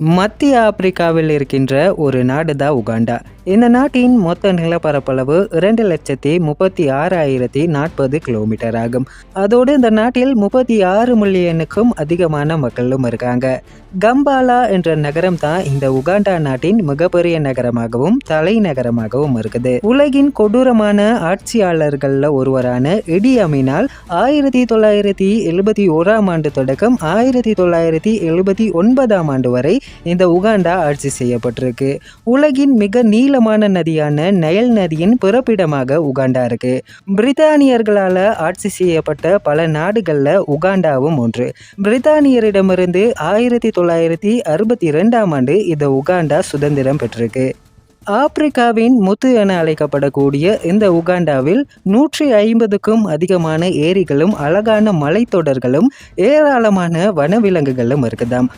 மத்திய ஆப்பிரிக்காவில் இருக்கின்ற ஒரு நாடு தான் உகாண்டா. இந்த நாட்டின் மொத்த நிலப்பரப்பளவு இரண்டு லட்சத்தி முப்பத்தி ஆறாயிரத்தி நாற்பது கிலோமீட்டர் ஆகும். அதோடு இந்த நாட்டில் முப்பத்தி ஆறு மில்லியனுக்கும் அதிகமான மக்களும் இருக்காங்க. கம்பாலா என்ற நகரம் தான் இந்த உகாண்டா நாட்டின் மிகப்பெரிய நகரமாகவும் தலைநகரமாகவும் இருக்குது. உலகின் கொடூரமான ஆட்சியாளர்களில் ஒருவரான இடி அமினால் ஆயிரத்தி தொள்ளாயிரத்தி எழுபத்தி ஓராம் ஆண்டு தொடக்கம் ஆயிரத்தி தொள்ளாயிரத்தி எழுபத்தி ஒன்பதாம் ஆண்டு வரை இந்த உகாண்டா ஆட்சி செய்யப்பட்டிருக்கு. உலகின் மிக நீள நீளமான நதியான நயல் நதியின் பிறப்பிடமாக உகாண்டா இருக்கு. பிரித்தானியர்களால் ஆட்சி செய்யப்பட்ட பல நாடுகளில் உகாண்டாவும் ஒன்று. பிரித்தானியரிடமிருந்து ஆயிரத்தி தொள்ளாயிரத்தி அறுபத்தி ரெண்டாம் ஆண்டு இந்த உகாண்டா சுதந்திரம் பெற்றிருக்கு. ஆப்பிரிக்காவின் முத்து என அழைக்கப்படக்கூடிய இந்த உகாண்டாவில் நூற்றி ஐம்பதுக்கும் அதிகமான ஏரிகளும் அழகான மலைத்தொடர்களும் ஏராளமான வனவிலங்குகளும் இருக்குதாம்.